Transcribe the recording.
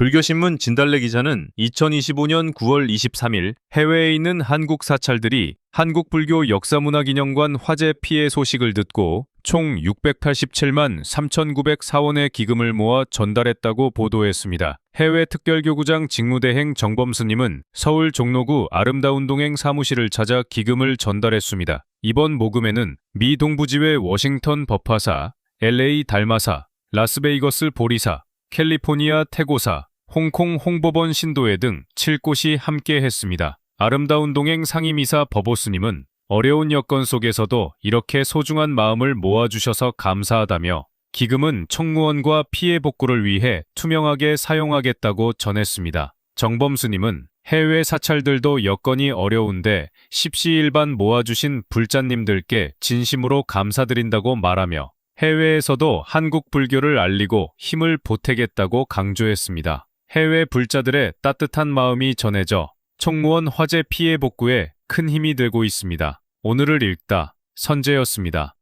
불교신문 진달래 기자는 2025년 9월 23일 해외에 있는 한국 사찰들이 한국불교 역사문화기념관 화재 피해 소식을 듣고 총 687만 3,904원의 기금을 모아 전달했다고 보도했습니다. 해외 특별교구장 직무대행 정범스님은 서울 종로구 아름다운 동행 사무실을 찾아 기금을 전달했습니다. 이번 모금에는 미 동부지회 워싱턴 법화사, LA 달마사, 라스베이거스 보리사, 캘리포니아 태고사, 홍콩 홍보본 신도회 등 7곳이 함께 했습니다. 아름다운 동행 상임이사 버보스님은 어려운 여건 속에서도 이렇게 소중한 마음을 모아주셔서 감사하다며 기금은 청무원과 피해 복구를 위해 투명하게 사용하겠다고 전했습니다. 정범수님은 해외 사찰들도 여건이 어려운데 십시일반 모아주신 불자님들께 진심으로 감사드린다고 말하며 해외에서도 한국 불교를 알리고 힘을 보태겠다고 강조했습니다. 해외 불자들의 따뜻한 마음이 전해져 청무원 화재 피해 복구에 큰 힘이 되고 있습니다. 오늘을 읽다 선재였습니다.